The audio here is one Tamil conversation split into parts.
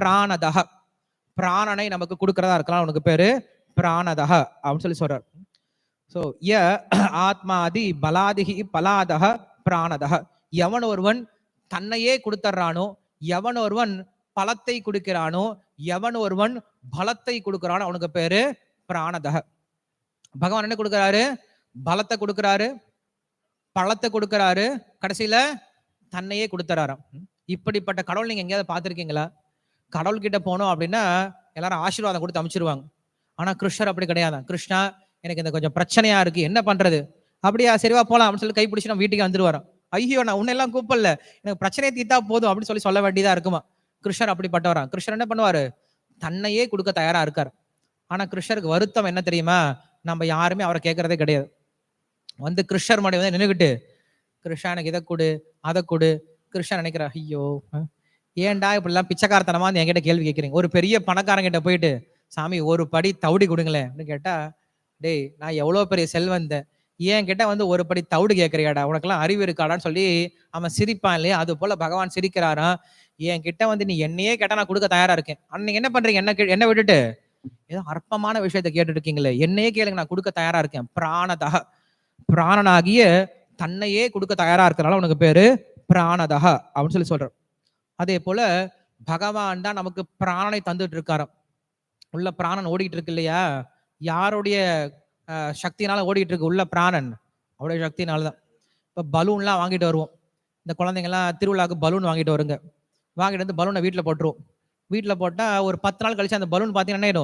பிராணதக. பிராணனை நமக்கு கொடுக்கறதா இருக்கலாம் அவனுக்கு பேரு பிராணதக அப்படின்னு சொல்லி சொல்றார். ஸோ ய ஆத்மாதி பலாதிகி பலாதக பிராணதக. எவன் ஒருவன் தன்னையே கொடுத்துட்றானோ எவன் ஒருவன் பலத்தை கொடுக்கிறானோ எவன் ஒருவன் பலத்தை கொடுக்கிறானோ அவனுக்கு பேரு பிராணதக. பகவான் என்ன கொடுக்கிறாரு? பலத்தை கொடுக்கிறாரு. பழத்தை கொடுக்கிறாரு. கடைசியில தன்னையே கொடுத்துறாராம் இப்படிப்பட்ட கடவுள் நீங்க எங்கேயாவது பார்த்துருக்கீங்களா? கடவுள்கிட்ட போனோம் அப்படின்னா எல்லாரும் ஆசீர்வாதம் கொடுத்து அமைச்சிருவாங்க. ஆனா கிருஷ்ணர் அப்படி கிடையாதான் கிருஷ்ணா எனக்கு இந்த கொஞ்சம் பிரச்சனையா இருக்கு. என்ன பண்றது? அப்படியா சரிவா போலாம் அப்படின்னு சொல்லி கைப்பிடிச்சு நம்ம வீட்டுக்கு வந்துருவாரோ. ஐயோ நான் உன்னெல்லாம் கூப்பிடல. எனக்கு பிரச்சனையை தீத்தா போதும் அப்படின்னு சொல்லி சொல்ல வேண்டியதா இருக்குமா? கிருஷ்ணர் அப்படிப்பட்டவரா? கிருஷ்ணர் என்ன பண்ணுவாரு? தன்னையே கொடுக்க தயாரா இருக்காரு. ஆனா கிருஷ்ணருக்கு வருத்தம் என்ன தெரியுமா? நம்ம யாருமே அவரை கேட்கறதே கிடையாது. வந்து கிருஷ்ணர் மடி வந்து நின்றுக்கிட்டு கிருஷ்ணா எனக்கு இதை கொடு அதை கொடு. கிருஷ்ணன் நினைக்கிறா ஐயோ ஏன்டா இப்படிலாம் பிச்சைக்காரத்தனமா வந்து என்கிட்ட கேள்வி கேட்குறீங்க? ஒரு பெரிய பணக்காரங்கிட்ட போயிட்டு சாமி ஒரு படி தவிடு கொடுங்களேன். அப்படின்னு கேட்டா டேய் நான் எவ்வளோ பெரிய செல்வந்தேன் ஏன் கிட்ட வந்து ஒரு படி தவிடு கேட்குறியாடா? உனக்கெல்லாம் அறிவு இருக்காடான்னு சொல்லி அவன் சிரிப்பான் இல்லையா? அது போல பகவான் சிரிக்கிறாராம். என் கிட்ட வந்து நீ என்னையே கேட்டா நான் கொடுக்க தயாரா இருக்கேன். அன்னைக்கு என்ன பண்றீங்க? என்ன கே- என்ன விட்டுட்டு? ஏதோ அற்பமான விஷயத்தை கேட்டுருக்கீங்களே இருக்கீங்களே என்னையே கேளுங்க நான் கொடுக்க தயாரா இருக்கேன். பிராணதக பிராணனாகிய தன்னையே கொடுக்க தயாரா இருக்கிறனால உனக்கு பேரு பிராணதக அப்படின்னு சொல்லி சொல்கிறேன் அதே போல பகவான் தான் நமக்கு பிராணனை தந்துட்டு இருக்காராம் உள்ள பிராணன் ஓடிட்டு இருக்கு இல்லையா? யாருடைய சக்தினால ஓடிட்டு இருக்கு? உள்ள பிராணன். அவருடைய சக்தினால தான் இப்போ பலூன்லாம் வாங்கிட்டு வருவோம். இந்த குழந்தைங்கலாம் திருவிழாவுக்கு பலூன் வாங்கிட்டு வருங்க. வாங்கிட்டு வந்து பலூனை வீட்டில் போட்டுருவோம். வீட்டில் போட்டால் ஒரு பத்து நாள் கழிச்சு அந்த பலூன் பார்த்தீங்கன்னா என்ன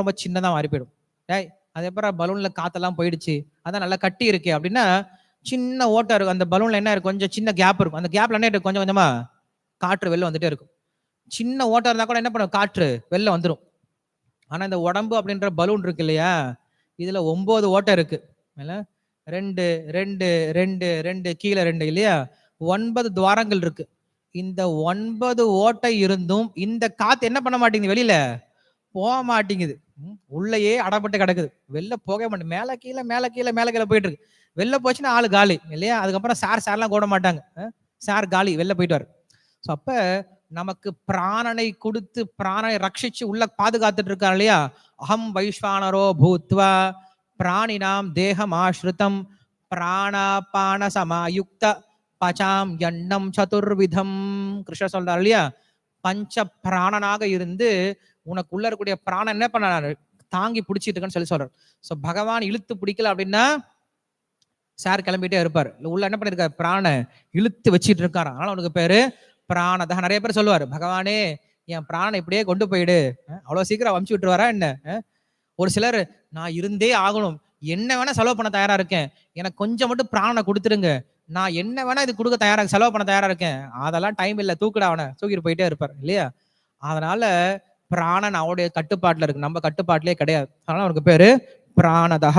ரொம்ப சின்னதாக மாறி போயிடும். டேய் அதே பலூனில் காத்தெல்லாம் போயிடுச்சு. அதான் நல்லா கட்டி இருக்கு அப்படின்னா சின்ன ஓட்டம் இருக்கும் அந்த பலூனில் என்ன இருக்கும் கொஞ்சம் சின்ன கேப் இருக்கும். அந்த கேப்ல என்ன இருக்கும் கொஞ்சம் கொஞ்சமாக காற்று வெளில வந்துட்டே இருக்கும். சின்ன ஓட்டம் இருந்தால் கூட என்ன பண்ணும்? காற்று வெளில வந்துடும் ஆனால் இந்த உடம்பு அப்படின்ற பலூன் இருக்கு இல்லையா? இதில் ஒம்பது ஓட்டை இருக்கு. இல்லை ரெண்டு ரெண்டு ரெண்டு ரெண்டு கீழே ரெண்டு இல்லையா? ஒன்பது துவாரங்கள் இருக்கு. இந்த ஒன்பது ஓட்டை இருந்தும் இந்த காத்து என்ன பண்ண மாட்டேங்குது வெளியில போக மாட்டேங்குது. ம், உள்ளேயே அடப்பட்டு கிடக்குது. வெளில போக மாட்டேன் மேல கீழே மேல கீழே மேல கீழே போயிட்டு இருக்கு. வெளில போச்சுன்னா ஆளு காலி இல்லையா? அதுக்கப்புறம் சார் சார்லாம் கூட மாட்டாங்க. சார் காலி வெளில போயிட்டு ஸோ அப்ப நமக்கு பிராணனை கொடுத்து பிராணனை ரட்சிச்சு உள்ள பாதுகாத்துட்டு இருக்கார் இல்லையா? அகம் வைஸ்வானரோ பூத்வா பிராணினாம் தேகம் ஆஸ்ருதம் பிராணாபான சமாயுக்த பச்சாம் எண்ணம் சதுர்விதம். கிருஷ்ணர் சொல்றார் இல்லையா? பஞ்ச பிராணனாக இருந்து உனக்குள்ள இருக்கக்கூடிய பிராணம் என்ன பண்ண தாங்கி பிடிச்சிட்டு இருக்கேன்னு சொல்லி சொல்றாரு. ஸோ பகவான் இழுத்து பிடிக்கல அப்படின்னா சார் கிளம்பிட்டே இருப்பார். உள்ள என்ன பண்ணிருக்காரு? பிராண இழுத்து வச்சிட்டு இருக்காரு. அதனால அவனுக்கு பேரு பிராணதா நிறைய பேர் சொல்லுவார் பகவானே என் பிராணை இப்படியே கொண்டு போயிடு. அவ்வளோ சீக்கிரம் அமுச்சு விட்டுருவாரா என்ன? ஒரு சிலர் நான் இருந்தே ஆகணும். என்ன வேணா செலவு பண்ண தயாரா இருக்கேன். எனக்கு கொஞ்சம் மட்டும் பிராணனை கொடுத்துருங்க. நான் என்ன வேணா இது கொடுக்க தயாரா செலவு பண்ண தயாரா இருக்கேன். அதெல்லாம் டைம் இல்லை. தூக்குடா அவனை. தூக்கிட்டு போயிட்டே இருப்பார் இல்லையா? அதனால பிராணன் அவருடைய கட்டுப்பாட்டில் இருக்கு. நம்ம கட்டுப்பாட்டிலே கிடையாது. அதனால அவனுக்கு பேரு பிராணதா